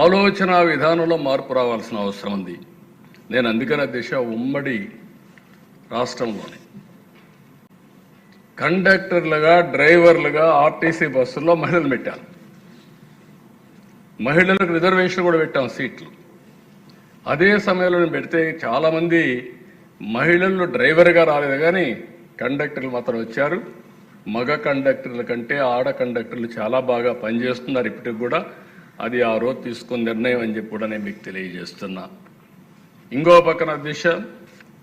ఆలోచన విధానంలో మార్పు రావాల్సిన అవసరం ఉంది. నేను అందుకనే దిశ ఉమ్మడి రాష్ట్రంలోని. కండక్టర్లుగా డ్రైవర్లుగా ఆర్టీసీ బస్సుల్లో మహిళలు పెట్టాను. మహిళలకు రిజర్వేషన్ కూడా పెట్టాం సీట్లు. అదే సమయంలో నేను పెడితే చాలామంది మహిళలు డ్రైవర్గా రాలేదు కానీ కండక్టర్లు మాత్రం వచ్చారు. మగ కండక్టర్ల కంటే ఆడ కండక్టర్లు చాలా బాగా పనిచేస్తున్నారు ఇప్పటికి కూడా. అది ఆ రోజు తీసుకున్న నిర్ణయం అని చెప్పి కూడా నేను మీకు తెలియజేస్తున్నా. ఇంకో పక్కన దిశ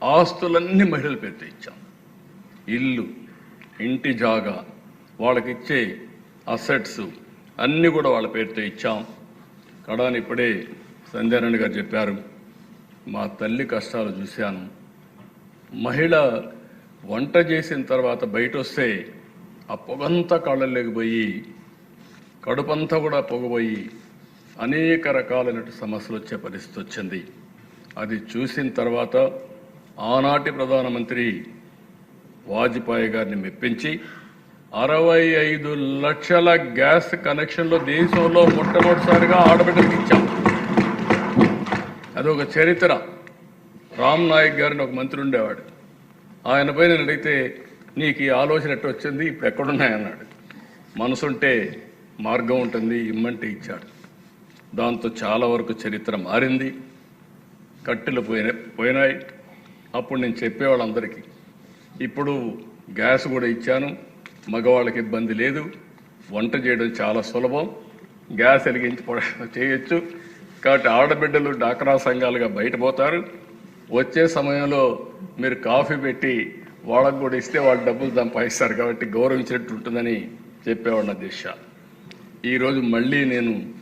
ఆస్తులన్నీ మహిళలు పేరుతో ఇచ్చాం. ఇల్లు ఇంటి జాగా వాళ్ళకి ఇచ్చే అసెట్స్ అన్నీ కూడా వాళ్ళ పేరుతో ఇచ్చాం. కడాని ఇప్పుడే సంధ్యారాయణ గారు చెప్పారు మా తల్లి కష్టాలు చూశాను. మహిళ వంట చేసిన తర్వాత బయట వస్తే ఆ పొగంతా కళ్ళల్లోకి పోయి కడుపంతా కూడా పొగపోయి అనేక రకాలైన సమస్యలు వచ్చే పరిస్థితి వచ్చింది. అది చూసిన తర్వాత ఆనాటి ప్రధానమంత్రి వాజ్పేయి గారిని మెప్పించి అరవై ఐదు లక్షల గ్యాస్ కనెక్షన్లు దేశంలో మొట్టమొదటిసారిగా ఆడబిడ్డలకు ఇచ్చాం. అదొక చరిత్ర. రామ్ నాయక్ గారిని ఒక మంత్రి ఉండేవాడు. ఆయనపై నేను అడిగితే నీకు ఈ ఆలోచన ఎట్టు వచ్చింది? ఇప్పుడు ఎక్కడున్నాయన్నాడు. మనసుంటే మార్గం ఉంటుంది ఇమ్మంటే ఇచ్చాడు. దాంతో చాలా వరకు చరిత్ర మారింది. కట్టెలు పోయిన పోయినాయి. అప్పుడు నేను చెప్పేవాళ్ళందరికీ ఇప్పుడు గ్యాస్ కూడా ఇచ్చాను. మగవాళ్ళకి ఇబ్బంది లేదు. వంట చేయడం చాలా సులభం. గ్యాస్ వెలిగించి చేయొచ్చు. కాబట్టి ఆడబిడ్డలు డాక్రా సంఘాలుగా బయటపోతారు. వచ్చే సమయంలో మీరు కాఫీ పెట్టి వాళ్ళకు కూడా ఇస్తే వాళ్ళు డబ్బులు సంపాదిస్తారు. కాబట్టి గౌరవించినట్టు ఉంటుందని చెప్పేవాడిన దిశ. ఈరోజు మళ్ళీ నేను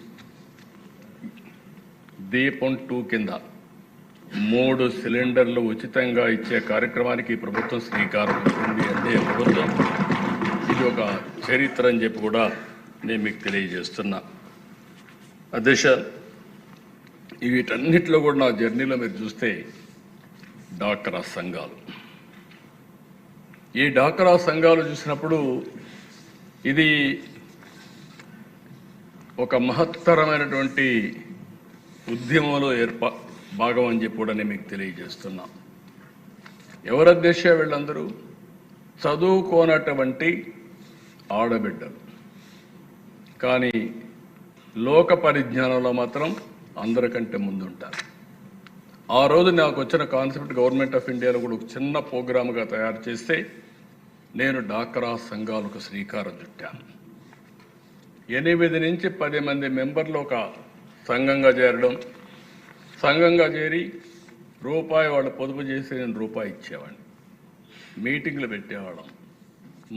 దీపం టూ కింద మూడు సిలిండర్లు ఉచితంగా ఇచ్చే కార్యక్రమానికి ప్రభుత్వం శ్రీకారం చుట్టింది అంటే ప్రభుత్వం. ఇది ఒక చరిత్ర అని చెప్పి కూడా నేను మీకు తెలియజేస్తున్నా. అధ్యక్ష వీటన్నిటిలో కూడా నా జర్నీలో మీరు చూస్తే డాక్రా సంఘాలు. ఈ డాక్రా సంఘాలు చూసినప్పుడు ఇది ఒక మహత్తరమైనటువంటి ఉద్యమంలో ఏర్పా భాగం అని చెప్పి మీకు తెలియజేస్తున్నా. ఎవరు అధ్యక్ష వీళ్ళందరూ? చదువుకోనటువంటి ఆడబిడ్డలు. కానీ లోక పరిజ్ఞానంలో మాత్రం అందరికంటే ముందుంటారు. ఆ రోజు నాకు వచ్చిన కాన్సెప్ట్ గవర్నమెంట్ ఆఫ్ ఇండియాలో కూడా ఒక చిన్న ప్రోగ్రామ్గా తయారు చేస్తే నేను డాక్రా సంఘాలకు శ్రీకారం చుట్టాను. ఎనిమిది నుంచి పది మంది మెంబర్లు ఒక సంఘంగా చేరడం. సంఘంగా చేరి రూపాయి వాళ్ళు పొదుపు చేసి నేను రూపాయి ఇచ్చేవాడిని. మీటింగ్లు పెట్టేవాళ్ళం.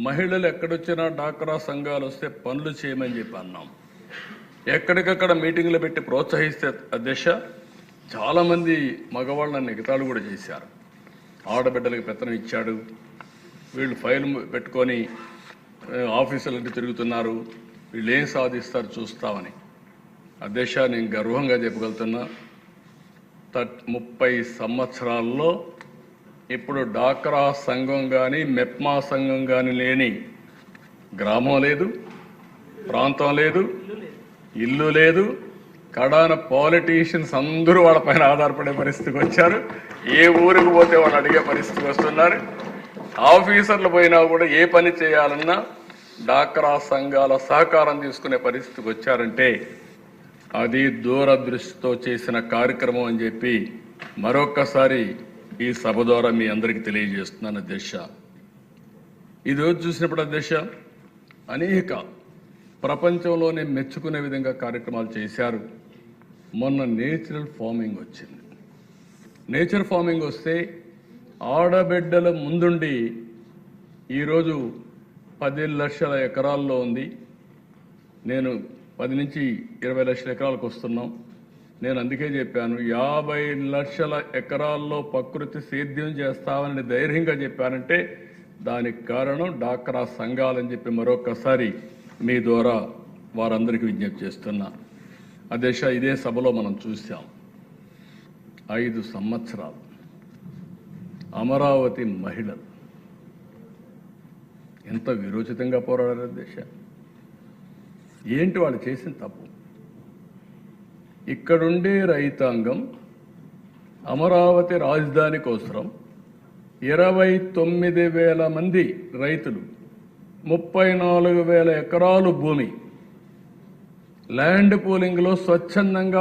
మహిళలు ఎక్కడొచ్చినా డాక్రా సంఘాలు వస్తే పనులు చేయమని చెప్పి అన్నాం. ఎక్కడికక్కడ మీటింగ్లు పెట్టి ప్రోత్సహిస్తే దిశ చాలామంది మగవాళ్ళు నన్ను కూడా చేశారు. ఆడబిడ్డలకు పెత్తనం ఇచ్చాడు. వీళ్ళు ఫైల్ పెట్టుకొని ఆఫీసులంటే తిరుగుతున్నారు. వీళ్ళు ఏం సాధిస్తారు చూస్తామని. అధ్యక్ష నేను గర్వంగా చెప్పగలుగుతున్నా థర్ట్ ముప్పై సంవత్సరాల్లో ఇప్పుడు డాక్రా సంఘం కానీ మెప్మా సంఘం కానీ లేని గ్రామం లేదు ప్రాంతం లేదు ఇల్లు లేదు. కడాన పాలిటీషియన్స్ అందరూ వాళ్ళ పైన ఆధారపడే పరిస్థితికి వచ్చారు. ఏ ఊరికి పోతే వాళ్ళు అడిగే పరిస్థితికి వస్తున్నారు. ఆఫీసర్లు పోయినా కూడా ఏ పని చేయాలన్నా డాక్రా సంఘాల సహకారం తీసుకునే పరిస్థితికి వచ్చారంటే అది దూరదృష్టితో చేసిన కార్యక్రమం అని చెప్పి మరొక్కసారి ఈ సభ ద్వారా మీ అందరికీ తెలియజేస్తున్నాను అధ్యక్ష. ఈ రోజు చూసినప్పుడు అధ్యక్ష అనేక ప్రపంచంలోనే మెచ్చుకునే విధంగా కార్యక్రమాలు చేశారు. మొన్న నేచురల్ ఫార్మింగ్ వచ్చింది. నేచర్ ఫార్మింగ్ వస్తే ఆడబిడ్డల ముందుండి ఈరోజు పది లక్షల ఎకరాల్లో ఉంది. నేను పది నుంచి ఇరవై లక్షల ఎకరాలకు వస్తున్నాం. నేను అందుకే చెప్పాను యాభై లక్షల ఎకరాల్లో ప్రకృతి సేద్యం చేస్తామని ధైర్యంగా చెప్పానంటే దానికి కారణం డాక్రా సంఘాలని చెప్పి మరొకసారి మీ ద్వారా వారందరికీ విజ్ఞప్తి చేస్తున్నా. అధ్యక్ష ఇదే సభలో మనం చూసాం ఐదు సంవత్సరాలు. అమరావతి మహిళలు. ఎంత విరోచితంగా పోరాడారు దేశ ఏంటి వాళ్ళు చేసిన తప్పు? ఇక్కడుండే రైతాంగం అమరావతి రాజధాని కోసరం ఇరవై తొమ్మిది వేల మంది రైతులు ముప్పై నాలుగు వేల ఎకరాలు భూమి. ల్యాండ్ పూలింగ్లో స్వచ్ఛందంగా